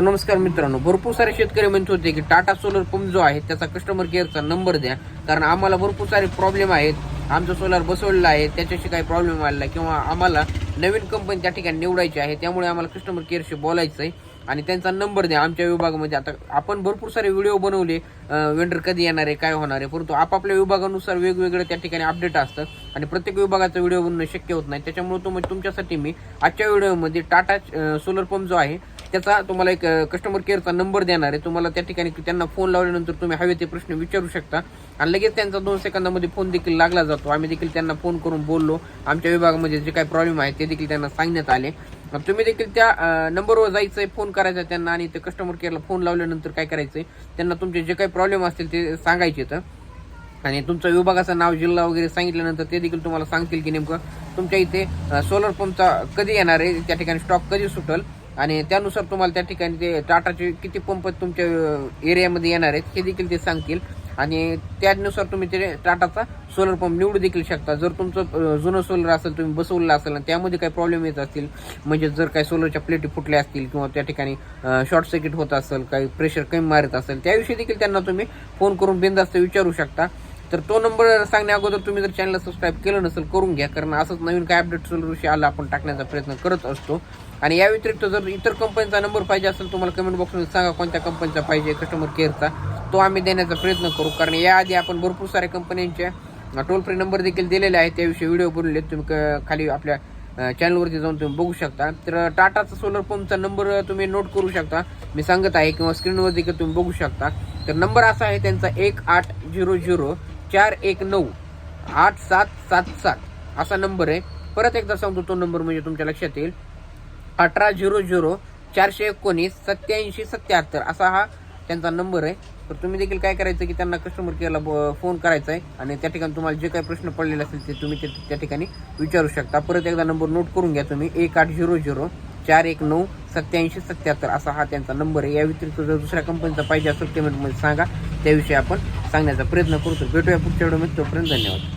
नमस्कार मित्रांनो भरपूर सारे शेतकरी म्हणत होते की टाटा सोलर पंप जो आहे त्याचा कस्टमर केअरचा नंबर द्या. कारण आम्हाला भरपूर सारे प्रॉब्लेम आहेत. आमचं सोलर बसवलेला आहे त्याच्याशी काही प्रॉब्लेम आलेला किंवा आम्हाला नवीन कंपनी त्या ठिकाणी निवडायची आहे त्यामुळे आम्हाला कस्टमर केअरशी बोलायचं आहे आणि त्यांचा नंबर द्या आमच्या विभागामध्ये. आता आपण भरपूर सारे व्हिडिओ बनवले. वेंडर कधी येणार आहे काय होणार आहे परंतु आपापल्या विभागानुसार वेगवेगळ्या त्या ठिकाणी अपडेट असतात. आणि प्रत्येक विभागाचा व्हिडिओ बनवणं शक्य होत नाही. त्याच्यामुळे तुम्ही तुमच्यासाठी मी आजच्या व्हिडिओमध्ये टाटा सोलर पंप जो आहे त्याचा तुम्हाला एक कस्टमर केअरचा नंबर देणार आहे. तुम्हाला त्या ठिकाणी त्यांना फोन लावल्यानंतर तुम्ही हवे ते प्रश्न विचारू शकता. आणि लगेच त्यांचा दोन सेकंदामध्ये फोन देखील लागला जातो. आम्ही देखील त्यांना फोन करून बोललो. आमच्या विभागामध्ये जे काही प्रॉब्लेम आहे ते देखील त्यांना सांगण्यात आले. मग तुम्ही देखील त्या नंबरवर नंबरवर जायचंय फोन करायचा त्यांना आणि ते कस्टमर केअरला फोन लावल्यानंतर काय करायचंय त्यांना तुमचे जे काही प्रॉब्लेम असतील ते सांगायचे तर. आणि तुमचं विभागाचं नाव जिल्हा वगैरे सांगितल्यानंतर ते देखील तुम्हाला सांगतील की नेमकं तुमच्या इथे सोलर पंपचा कधी येणार आहे? त्या ठिकाणी स्टॉक कधी सुटल? आणि त्यानुसार तुम्हाला त्या ठिकाणी ते टाटाचे किती पंप तुमच्या एरियामध्ये येणार आहेत हे देखील ते सांगतील. आणि त्यानुसार तुम्ही ते टाटाचा सोलर पंप निवडू देखील शकता. जर तुमचं जुनं सोलर असेल तुम्ही बसवलेलं असेल आणि त्यामध्ये काही प्रॉब्लेम येत असतील म्हणजे जर काही सोलरच्या प्लेटी फुटल्या असतील किंवा त्या ठिकाणी शॉर्ट सर्किट होत असेल काही प्रेशर कमी मारत असेल त्याविषयी देखील त्यांना तुम्ही फोन करून बिंदास्त विचारू शकता. तर तो नंबर सांगण्या अगोदर तुम्ही जर चॅनलला सबस्क्राईब केलं नसेल करून घ्या. कारण असंच नवीन काय अपडेट सोल्युशन आला आपण टाकण्याचा प्रयत्न करत असतो. आणि या व्यतिरिक्त जर इतर कंपनीचा नंबर पाहिजे असेल तुम्हाला कमेंट बॉक्समध्ये सांगा कोणत्या कंपनीचा पाहिजे कस्टमर केअरचा तो आम्ही देण्याचा प्रयत्न करू. कारण याआधी आपण भरपूर साऱ्या कंपन्यांच्या टोल फ्री नंबर देखील दिलेले आहेत. त्याविषयी व्हिडिओ बनवले तुम्ही क- खाली आपल्या चॅनलवरती जाऊन तुम्ही बघू शकता. तर टाटाचा सोलर पंपचा नंबर तुम्ही नोट करू शकता. मी सांगत आहे किंवा स्क्रीनवर देखील तुम्ही बघू शकता. तर नंबर असा आहे त्यांचा एक आठ झिरो झिरो चार एक नऊ आठ सात सात सात असा नंबर आहे. परत एकदा सांगतो तो नंबर म्हणजे तुमच्या लक्षात येईल. अठरा झिरो झिरो चारशे एकोणीस सत्याऐंशी सत्याहत्तर असा हा त्यांचा नंबर आहे. तर तुम्ही देखील काय करायचं की त्यांना कस्टमर केअरला फोन करायचा आहे आणि त्या ठिकाणी तुम्हाला जे काही प्रश्न पडलेले असतील ते तुम्ही ते त्या ठिकाणी विचारू शकता. परत एकदा नंबर नोट करून घ्या तुम्ही. एक आठ झिरो झिरो चार एक नऊ सत्याऐंशी सत्याहत्तर असा हा त्यांचा नंबर आहे. या व्यतिरिक्त जर दुसऱ्या कंपनीचा पाहिजे असेल पेमेंटमध्ये सांगा. त्याविषयी आपण सांगण्याचा प्रयत्न करतो. भेटूया पुढच्या व्हिडिओमध्ये. तोपर्यंत धन्यवाद.